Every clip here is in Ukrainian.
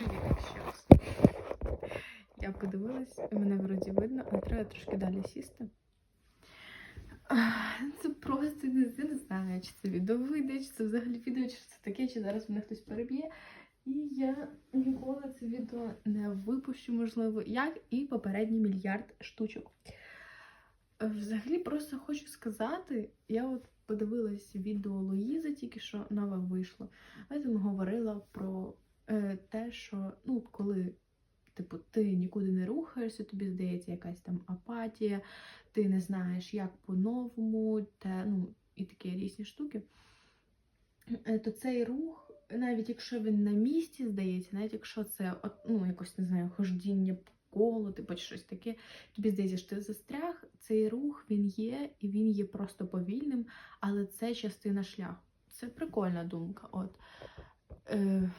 Привіт ще раз. Я подивилась, мене вроді видно, але треба трошки далі сісти. Це просто не, знаю, чи це відео вийде, чи це взагалі відео, чи це таке, чи зараз мене хтось переб'є. І я ніколи це відео не випущу, можливо, як і попередній мільярд штучок. Е, Взагалі, просто хочу сказати, я от подивилась відео Луїзи, тільки що нове вийшло. Я там говорила про те, що ну, коли типу, ти нікуди не рухаєшся, тобі здається якась там апатія, ти не знаєш, як по-новому, та, ну, і такі різні штуки, е, то цей рух, навіть якщо він на місці здається, навіть якщо це ну, якось не знаю, хождіння по колу, типу щось таке, тобі здається, що ти застряг, цей рух він є, і він є просто повільним, але це частина шляху. Це прикольна думка. От. Е,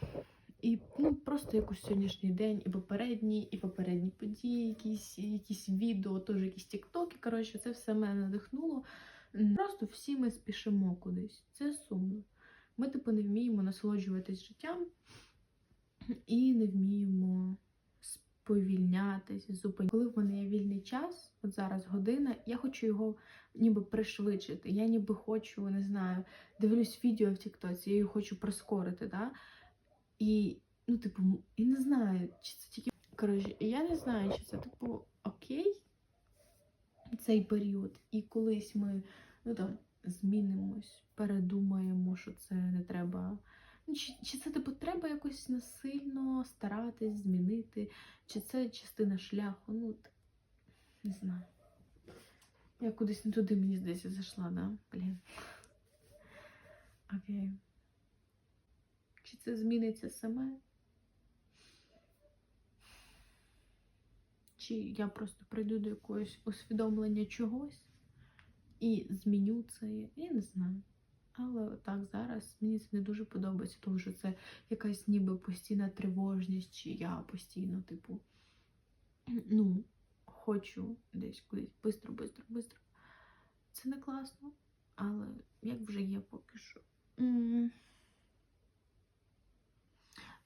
і ну, просто якось сьогоднішній день, і попередній, і попередні події, якісь, якісь відео, теж якісь тіктоки. Коротше, це все мене надихнуло. Просто всі ми спішимо кудись. Це сумно. Ми, типу, не вміємо насолоджуватись життям і не вміємо сповільнятися, зупинятися. Коли в мене є вільний час, от зараз година, я хочу його ніби пришвидшити. Я ніби хочу, не знаю, дивлюсь відео в Тіктоці, я його хочу прискорити. Да? І, ну, типу, і не знаю, чи це тільки. Коротше, я не знаю, чи це, типу, окей цей період. І колись ми ну, там, змінимось, передумаємо, що це не треба. Ну, чи, чи це типу треба якось насильно старатись змінити, чи це частина шляху? Ну, не знаю. Я кудись не туди, мені здається, зайшла, да? Блін. Окей. Чи це зміниться саме? Чи я просто прийду до якогось усвідомлення чогось і зміню це? Я не знаю. Але так зараз мені це не дуже подобається, тому що це якась ніби постійна тривожність, чи я постійно, типу, ну, хочу десь кудись бистро, бистро, бистро. Це не класно, але як вже є поки що.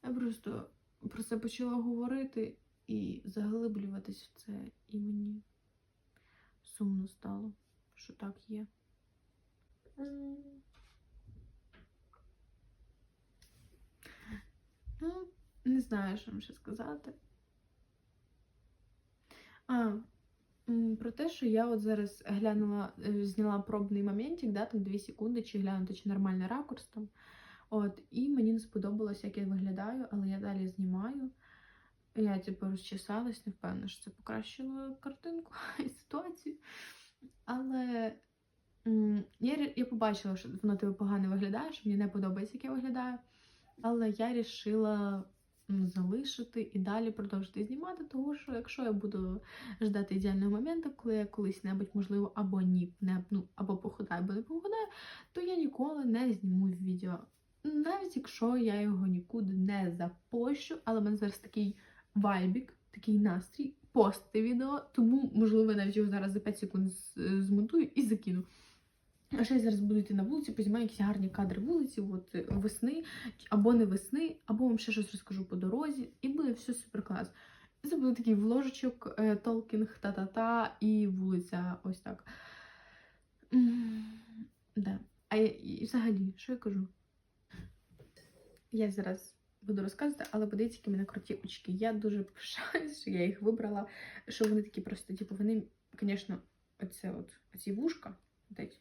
Я просто про це почала говорити і заглиблюватись в це, і мені сумно стало, що так є. Ну, не знаю, що вам ще сказати. А, про те, що я от зараз глянула, е, зняла пробний моментик, да, там 2 секунди, чи глянути, чи нормальний ракурс там. От, і мені не сподобалось, як я виглядаю, але я далі знімаю. Я типу розчесалась, не впевнена, що це покращило картинку і ситуацію. Але я, я побачила, що воно тебе погано виглядає, що мені не подобається, як я виглядаю. Але я вирішила залишити і далі продовжити знімати, тому що якщо я буду ждати ідеального моменту, коли я колись-небудь, можливо, або ні, не, ну, або похудаю, або не похудаю, то я ніколи не зніму відео. Навіть якщо я його нікуди не запощу, але в мене зараз такий вайбік, такий настрій, постити відео, тому, можливо, я навіть його зараз за 5 секунд змонтую і закину. А ще я зараз буду йти на вулицю, познімаю якісь гарні кадри вулиці, от весни, або не весни, або вам ще щось розкажу по дорозі, і буде все супер клас. Це буде такий вложечок, е, толкінг, та-та-та, і вулиця ось так. Да. А я, і взагалі, що я кажу? Я зараз буду розказувати, але подивіться, які мене круті очки. Я дуже пишаюсь, що я їх вибрала, що вони такі просто, типу, вони, звісно, оце от, оці вушка, от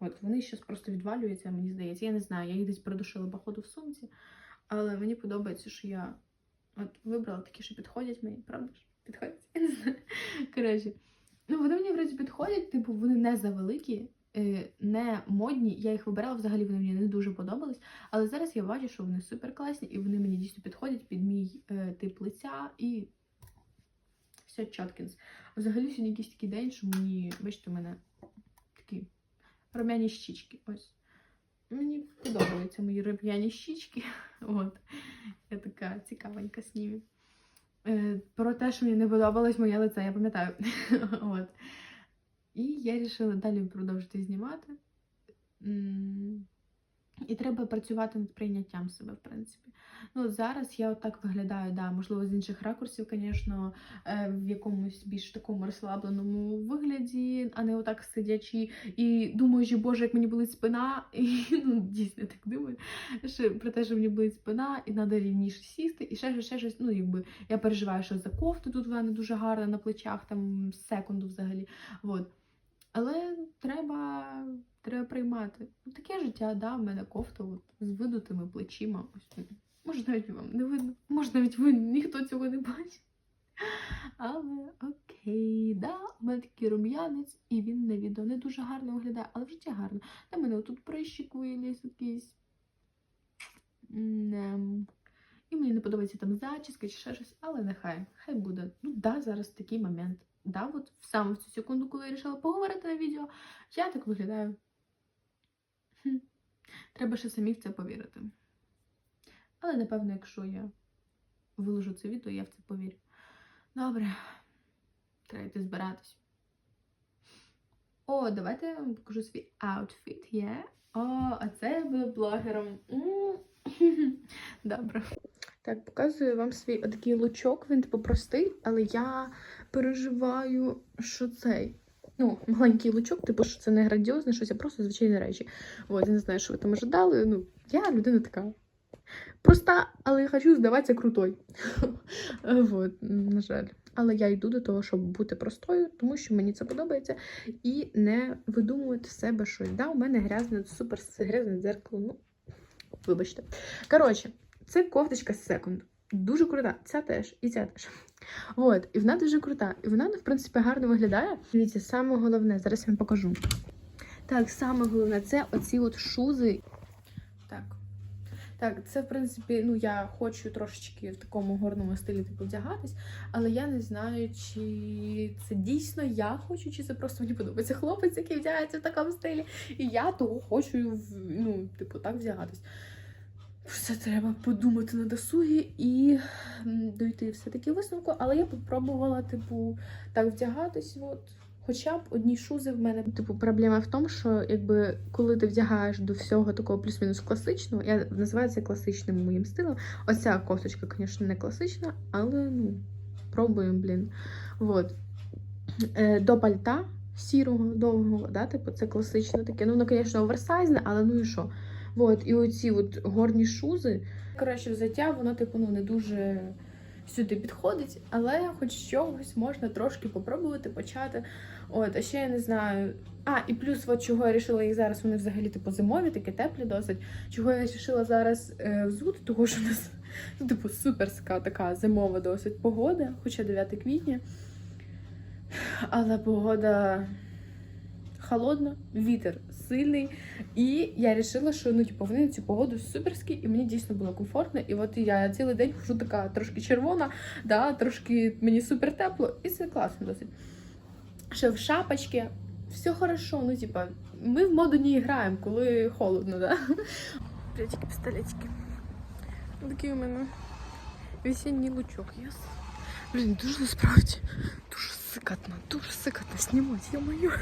От вони зараз просто відвалюються, мені здається. Я не знаю, я їх десь продушила, походу, в сумці. Але мені подобається, що я от вибрала такі, що підходять мені, правда ж? Підходять? Я не знаю. Коротше. Ну, вони мені вроді підходять, типу, вони не завеликі, не модні. Я їх вибирала, взагалі вони мені не дуже подобались. Але зараз я бачу, що вони супер класні, і вони мені дійсно підходять під мій е, тип лиця і все чоткінс. Взагалі сьогодні якийсь такий день, що мені, бачите, у мене такі рум'яні щічки. Ось. Мені подобаються мої рум'яні щічки. От. Я така цікавенька з ними. Е, про те, що мені не подобалось моє лице, я пам'ятаю. От. І я вирішила далі продовжити знімати. І треба працювати над прийняттям себе, в принципі. Ну, зараз я отак виглядаю, да, можливо, з інших ракурсів, звісно, е, в якомусь більш такому розслабленому вигляді, а не отак сидячи і думаючи, боже, як мені болить спина, і ну, дійсно так думаю, що про те, що мені болить спина, і треба рівніше сісти, і ще щось, ще щось. Ну, якби я переживаю, що за кофту тут вона дуже гарна на плечах, там секунду взагалі. От. Але треба, треба приймати. Ну, Таке життя, да, в мене кофта от, з видутими плечима. Ось. Може, навіть вам не видно. Може, навіть ви ніхто цього не бачить. Але окей, да, у мене такий рум'янець, і він на відео не дуже гарно виглядає, але в житті гарно. На мене отут прищик виліз якийсь. І мені не подобається там зачіска чи ще щось, але нехай, хай буде. Ну да, зараз такий момент. Да, от саме в цю секунду, коли я вирішила поговорити на відео, я так виглядаю. Хм. Треба ще самі в це повірити. Але, напевно, якщо я виложу це відео, я в це повірю. Добре, треба йти збиратись. О, давайте я вам покажу свій аутфіт. Є. О, а це я буду блогером. М. Добре. Так, показую вам свій отакий лучок. Він типу простий, але я переживаю, що цей. Ну, маленький лучок, типу, що це не грандіозне щось, а просто звичайні речі. От, я не знаю, що ви там ожидали. Ну, я людина така. Проста, але я хочу здаватися крутой. Вот, на жаль. Але я йду до того, щоб бути простою, тому що мені це подобається. І не видумувати в себе щось. Да, у мене грязне, супер грязне дзеркало. Ну, вибачте. Коротше, це кофточка з секунд. Дуже крута. Ця теж, і ця теж. От, і вона дуже крута. І вона, ну, в принципі, гарно виглядає. Дивіться, саме головне, зараз я вам покажу. Так, саме головне, це оці от шузи. Так. Так, це, в принципі, ну, я хочу трошечки в такому горному стилі типу вдягатись, але я не знаю, чи це дійсно я хочу, чи це просто мені подобається хлопець, який вдягається в такому стилі. І я того хочу, ну, типу, так вдягатись. Все треба подумати на досугі і дойти все-таки висновку, але я попробувала, типу, так вдягатись. От. Хоча б одні шузи в мене. Типу, проблема в тому, що якби коли ти вдягаєш до всього такого плюс-мінус класичного, я називаю це класичним моїм стилем. Оця кофточка, звісно, не класична, але ну, пробуємо, блін. Вот. Е, до пальта сірого, довгого, да, типу, це класичне таке. Ну, воно, звісно, оверсайзне, але ну і що? Вот, і оці от горні шузи. Коротше, взуття, воно, типу, ну, не дуже сюди підходить, але хоч чогось можна трошки попробувати почати. От, а ще я не знаю. А, і плюс, от чого я вирішила їх зараз, вони взагалі типу зимові, такі теплі досить. Чого я вирішила зараз е, взути, того що у нас ну, типу суперська така зимова досить погода, хоча 9 квітня. Але погода холодна, вітер сильний. І я вирішила, що ну, типу, вони на цю погоду суперські, і мені дійсно було комфортно. І от я цілий день хожу така трошки червона, да, трошки мені супер тепло, і це класно досить. Ще в шапочці, все хорошо, ну, типа, ми в моду не граємо, коли холодно, да? Плечики, пістолетики. Такий у мене весенній лучок, яс. Блін, дуже насправді, дуже сикатно, дуже сикатно знімати, я-мою.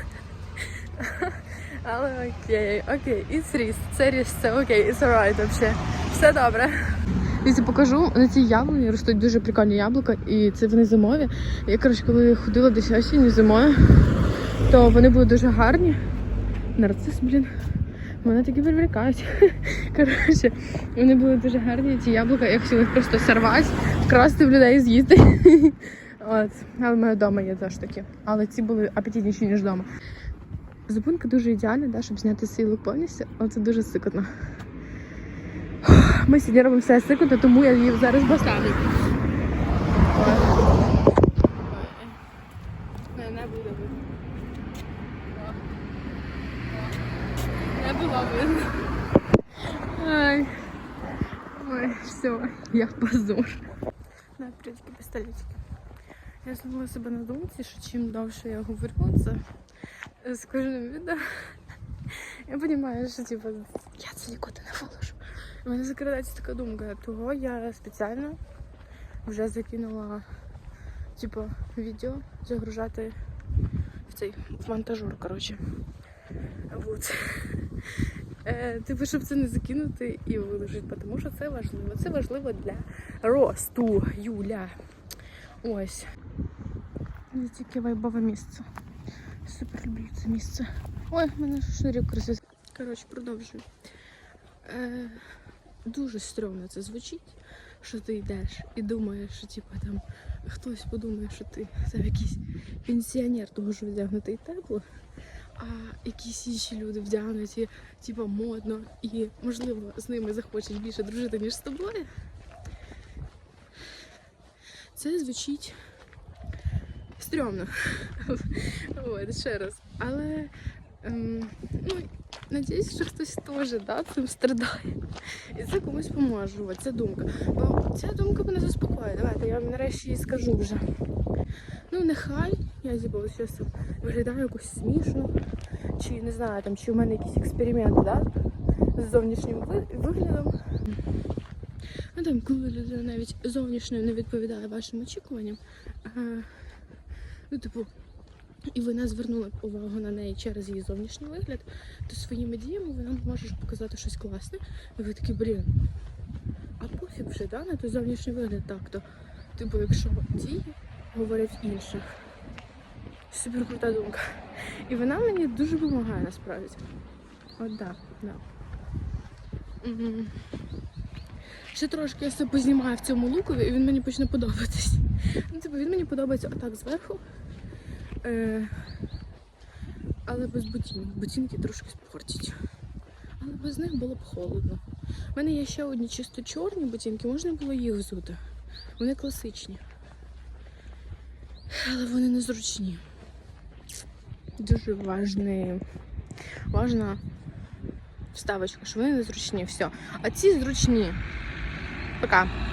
Але окей, окей, it's ріс, це ріс, це окей, it's alright вообще. Все добре. Візі покажу, на цій яблуні ростуть дуже прикольні яблука, і це вони зимові. Я, коротше, коли ходила десь осінню зимою, то вони були дуже гарні. Нарцис, блін. Мене такі привлікають. Коротше, вони були дуже гарні, ці яблука, я хотіла їх просто сорвати, вкрасти в людей і з'їсти. От. Але в мене вдома є теж такі. Але ці були апетитніші, ніж вдома. Зупинка дуже ідеальна, да, щоб зняти свій лук повністю, але це дуже сикотно. Ми сьогодні робимо все сикотно, тому я її зараз поставлю. Не, не буде видно. Не було видно. Ай. Ой, все, я позор. На, прядьки, пістолетики. Я зловила себе на думці, що чим довше я говорю це з кожним відео, я розумію, що типу, я це нікуди не виложу. У мене закрадається така думка, того я спеціально вже закинула типу, відео загружати в цей в монтажер, коротше. Вот. Е, типу, щоб це не закинути і виложити, тому що це важливо. Це важливо для росту Юля. Ось. Дивіться, яке вайбове місце. Супер люблю це місце. Ой, в мене шнурів красивий. Коротше, продовжую. Е, дуже стрьомно це звучить, що ти йдеш і думаєш, що типу, там хтось подумає, що ти там якийсь пенсіонер, того що вдягнутий тепло, а якісь інші люди вдягнуті, типу, модно, і можливо з ними захочуть більше дружити, ніж з тобою. Це звучить стрьомно. От, ще раз. Але ем, ну, надіюсь, що хтось теж да, цим страдає. І це комусь поможе. Ця думка. Бо ця думка мене заспокоює. Давайте я вам нарешті її скажу вже. Ну, нехай я типу, ось виглядаю якось смішно, чи не знаю, там, чи у мене якийсь експеримент, да? з зовнішнім виглядом. Ну там, коли людина навіть зовнішньо не відповідає вашим очікуванням, ну, типу, і звернули б увагу на неї через її зовнішній вигляд, то своїми діями вона може показати щось класне. І ви такі, блін, а пофіг вже, да, на той зовнішній вигляд так-то. Типу, якщо дії говорять інших. Супер крута думка. І вона мені дуже допомагає насправді. От да, да. Ще трошки я себе познімаю в цьому лукові, і він мені почне подобатись. Ну, типу, він мені подобається отак зверху. Е, але без ботинок. Ботинки трошки спортять. Але без них було б холодно. У мене є ще одні чисто чорні ботинки, можна було їх взути. Вони класичні. Але вони незручні. Дуже важний, важна вставочка, що вони незручні. Все. А ці зручні. Пока.